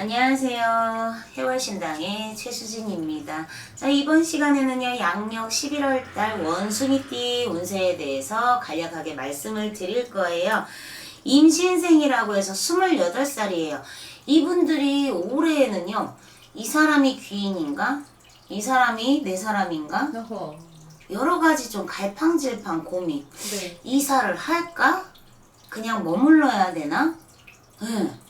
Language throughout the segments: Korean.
안녕하세요. 해월신당의 최수진입니다. 자, 이번 시간에는요, 양력 11월달 원숭이띠 운세에 대해서 간략하게 말씀을 드릴 거예요. 임신생이라고 해서 28살이에요. 이분들이 올해에는요, 이 사람이 귀인인가? 이 사람이 내 사람인가? 어허. 여러 가지 좀 갈팡질팡 고민. 네. 이사를 할까? 그냥 머물러야 되나? 예.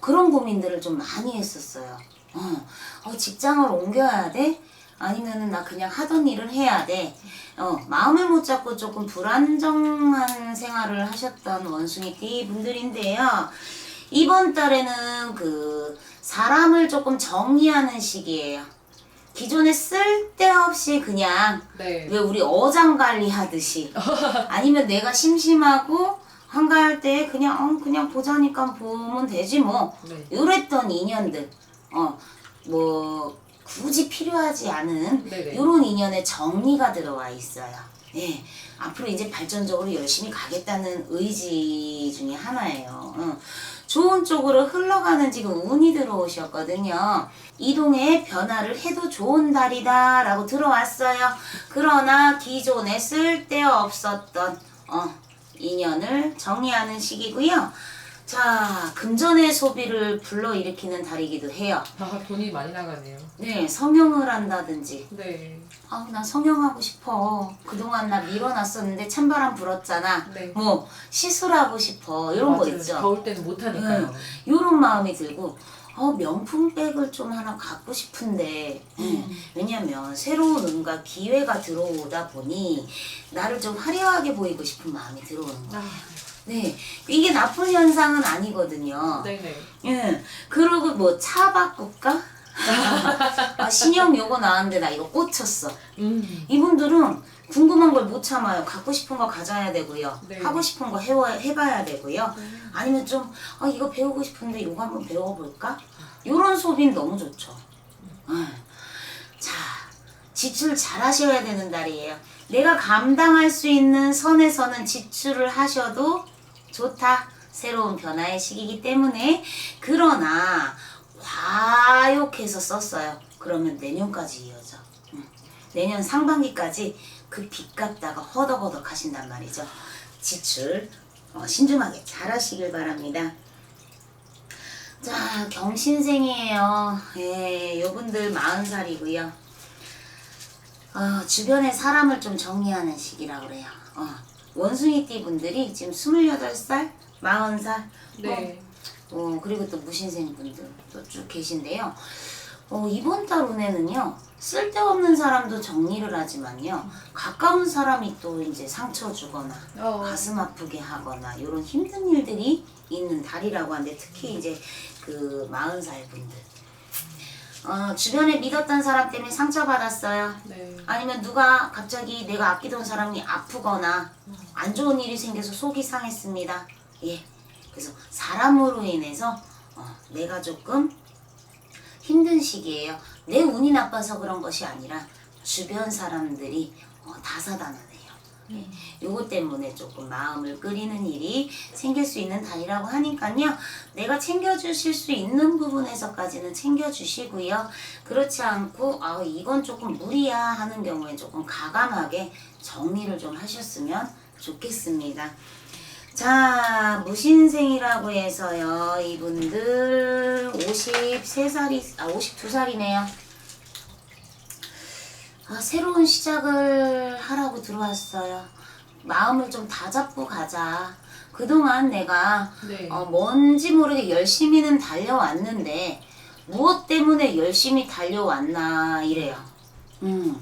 그런 고민들을 좀 많이 했었어요. 어, 어, 직장을 옮겨야 돼? 아니면은 나 그냥 하던 일을 해야 돼? 어, 마음을 못 잡고 조금 불안정한 생활을 하셨던 원숭이띠 분들인데요. 이번 달에는 그 사람을 조금 정리하는 시기예요. 기존에 쓸데없이 그냥 네. 왜 우리 어장 관리하듯이 아니면 내가 심심하고 한가할 때 그냥 어, 그냥 보자니까 보면 되지 뭐 네. 이랬던 인연들 어뭐 굳이 필요하지 않은 네네. 이런 인연의 정리가 들어와 있어요. 예, 앞으로 이제 발전적으로 열심히 가겠다는 의지 중에 하나예요. 어. 좋은 쪽으로 흘러가는 지금 운이 들어오셨거든요. 이동의 변화를 해도 좋은 달이다 라고 들어왔어요. 그러나 기존에 쓸데없었던 어, 인연을 정리하는 시기고요. 자, 금전의 소비를 불러일으키는 달이기도 해요. 아, 돈이 많이 나가네요. 네, 성형을 한다든지. 네. 아, 나 성형하고 싶어. 그동안 나 밀어놨었는데 찬바람 불었잖아. 네. 뭐, 시술하고 싶어. 이런 거 맞아요. 있죠. 더울 때는 못 하니까요. 이런 마음이 들고, 어, 명품백을 좀 하나 갖고 싶은데, 예, 음. 왜냐면 새로운 운과 기회가 들어오다 보니, 나를 좀 화려하게 보이고 싶은 마음이 들어오는 거예요. 아, 네. 이게 나쁜 현상은 아니거든요. 네네. 예. 그리고 뭐 차 바꿀까? 아, 신형 요거 나왔는데 나 이거 꽂혔어. 음. 이분들은 궁금한 걸 못 참아요. 갖고 싶은 거 가져야 되고요. 네. 하고 싶은 거 해워, 해봐야 되고요. 아니면 좀, 아, 이거 배우고 싶은데 이거 한번 배워볼까? 요런 소비는 너무 좋죠. 예. 자, 지출 잘 하셔야 되는 달이에요. 내가 감당할 수 있는 선에서는 지출을 하셔도 좋다. 새로운 변화의 시기이기 때문에. 그러나, 과욕해서 썼어요. 그러면 내년까지 이어져. 음. 내년 상반기까지 그 빚 갚다가 허덕허덕 하신단 말이죠. 지출 어, 신중하게 잘 하시길 바랍니다. 자, 경신생이에요. 예, 요분들 40살이고요. 어, 주변에 사람을 좀 정리하는 시기라고 그래요. 어, 원숭이띠 분들이 지금 28살, 40살, 네. 어, 그리고 또 무신생 분들 또쭉 계신데요. 어, 이번 달 운에는요, 쓸데없는 사람도 정리를 하지만요, 가까운 사람이 또 이제 상처 주거나, 어. 가슴 아프게 하거나, 이런 힘든 일들이 있는 달이라고 하는데, 특히 이제 그 40살 분들. 어, 주변에 믿었던 사람 때문에 상처받았어요. 네. 아니면 누가 갑자기 내가 아끼던 사람이 아프거나 안 좋은 일이 생겨서 속이 상했습니다. 예. 그래서 사람으로 인해서 어, 내가 조금 힘든 시기예요. 내 운이 나빠서 그런 것이 아니라 주변 사람들이 어, 다사다난해요. 예. 요거 때문에 조금 마음을 끓이는 일이 생길 수 있는 달이라고 하니까요. 내가 챙겨주실 수 있는 부분에서까지는 챙겨주시고요. 그렇지 않고 아 이건 조금 무리야 하는 경우에 조금 가감하게 정리를 좀 하셨으면 좋겠습니다. 자, 무신생이라고 해서요. 이분들 53살이, 아, 52살이네요. 아, 새로운 시작을 하라고 들어왔어요. 마음을 좀 다잡고 가자. 그동안 내가 네. 어, 뭔지 모르게 열심히는 달려왔는데 무엇 때문에 열심히 달려왔나 이래요. 음.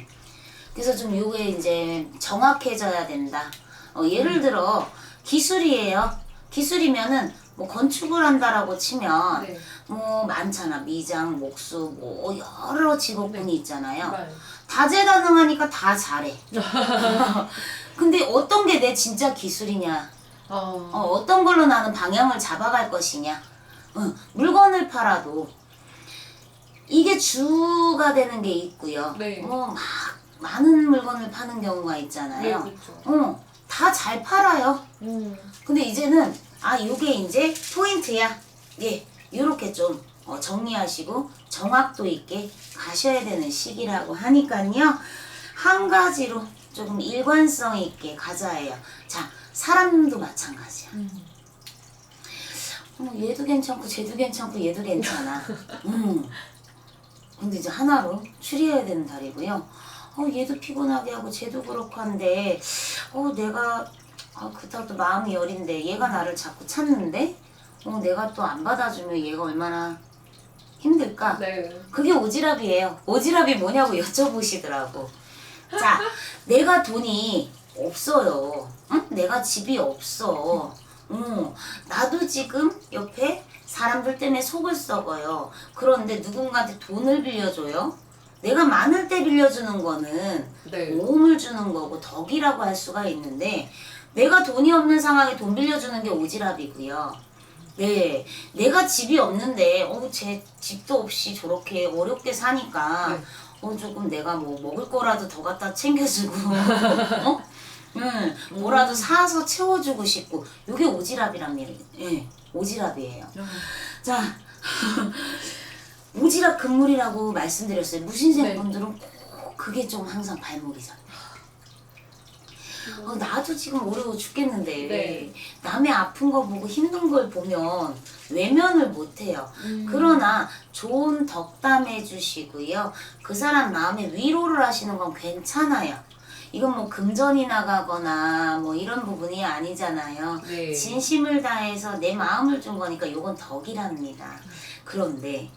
그래서 좀 요게 이제 정확해져야 된다. 어, 예를 들어 기술이에요. 기술이면은 뭐 건축을 한다라고 치면 네. 뭐 많잖아 미장, 목수 뭐 여러 직업군이 있잖아요. 네. 다재다능하니까 다 잘해. 근데 어떤 게 내 진짜 기술이냐? 어. 어, 어 떤 걸로 나는 방향을 잡아갈 것이냐. 어, 물건을 팔아도 이게 주가 되는 게 있고요. 네. 뭐막 많은 물건을 파는 경우가 네, 있잖아요. 그렇죠. 어, 다 잘 팔아요. 음. 근데 이제는 아 요게 이제 포인트야. 예, 요렇게 좀 어, 정리하시고 정확도 있게 가셔야 되는 시기라고 하니까요. 한 가지로 조금 일관성 있게 가자 해요. 자, 사람도 마찬가지야. 어, 얘도 괜찮고 쟤도 괜찮고 얘도 괜찮아. 음. 근데 이제 하나로 추리해야 되는 달이고요. 어, 얘도 피곤하게 하고 쟤도 그렇고 한데 어, 내가 아, 그렇다고 또 마음이 여린데 얘가 나를 자꾸 찾는데 어, 내가 또 안 받아주면 얘가 얼마나 힘들까? 네. 그게 오지랖이에요. 오지랖이 뭐냐고 여쭤보시더라고. 자, 내가 돈이 없어요. 응? 내가 집이 없어. 응. 나도 지금 옆에 사람들 때문에 속을 썩어요. 그런데 누군가한테 돈을 빌려줘요. 내가 많을 때 빌려주는 거는 네. 모험을 주는 거고 덕이라고 할 수가 있는데 내가 돈이 없는 상황에 돈 빌려주는 게 오지랖이고요. 네, 내가 집이 없는데 어, 제 집도 없이 저렇게 어렵게 사니까 네. 어 조금 내가 뭐 먹을 거라도 더 갖다 챙겨주고 어? 응, 뭐라도 사서 채워주고 싶고 이게 오지랖이랍니다. 예, 오지랖이에요. 자, 오지랖 금물이라고 말씀드렸어요. 무신생 네. 분들은 꼭 그게 좀 항상 발목이 잡혀요. 어, 나도 지금 어려워 죽겠는데 네. 남의 아픈 거 보고 힘든 걸 보면 외면을 못해요. 음. 그러나 좋은 덕담해 주시고요. 그 사람 마음에 위로를 하시는 건 괜찮아요. 이건 뭐 금전이 나가거나 뭐 이런 부분이 아니잖아요. 네. 진심을 다해서 내 마음을 준 거니까 이건 덕이랍니다. 그런데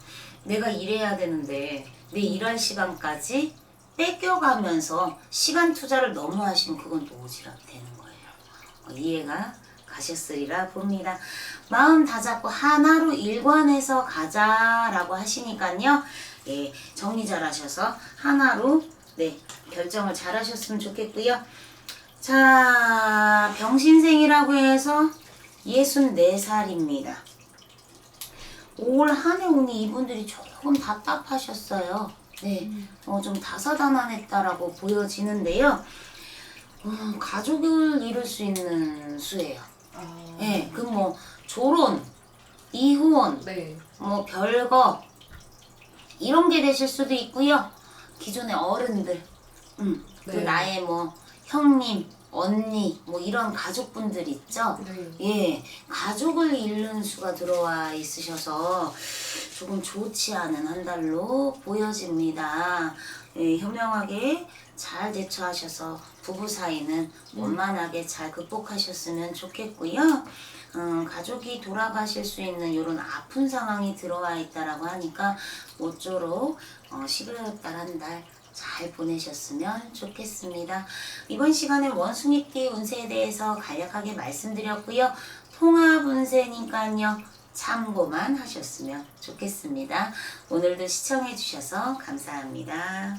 내가 일해야 되는데 내 일할 시간까지 뺏겨가면서 시간 투자를 너무 하시면 그건 또 오지랖 되는 거예요. 어, 이해가 가셨으리라 봅니다. 마음 다잡고 하나로 일관해서 가자라고 하시니까요. 예, 정리 잘 하셔서 하나로 네, 결정을 잘 하셨으면 좋겠고요. 자, 병신생이라고 해서 64살입니다. 올 한해 오니 이분들이 조금 답답하셨어요. 네, 어, 좀 다사다난했다라고 보여지는데요. 음, 가족을 이룰 수 있는 수예요. 아. 예, 그뭐 조론, 이혼, 네. 뭐 별거 이런 게 되실 수도 있고요. 기존의 어른들, 음, 그 네. 나의 뭐 형님, 언니, 뭐 이런 가족분들 있죠. 네. 예, 가족을 잃는 수가 들어와 있으셔서 조금 좋지 않은 한 달로 보여집니다. 예, 현명하게 잘 대처하셔서 부부 사이는 원만하게 잘 극복하셨으면 좋겠고요. 음, 가족이 돌아가실 수 있는 이런 아픈 상황이 들어와 있다라고 하니까 모쪼록 어, 11월 달 한 달 잘 보내셨으면 좋겠습니다. 이번 시간에 원숭이띠 운세에 대해서 간략하게 말씀드렸고요. 통합 운세니까요. 참고만 하셨으면 좋겠습니다. 오늘도 시청해 주셔서 감사합니다.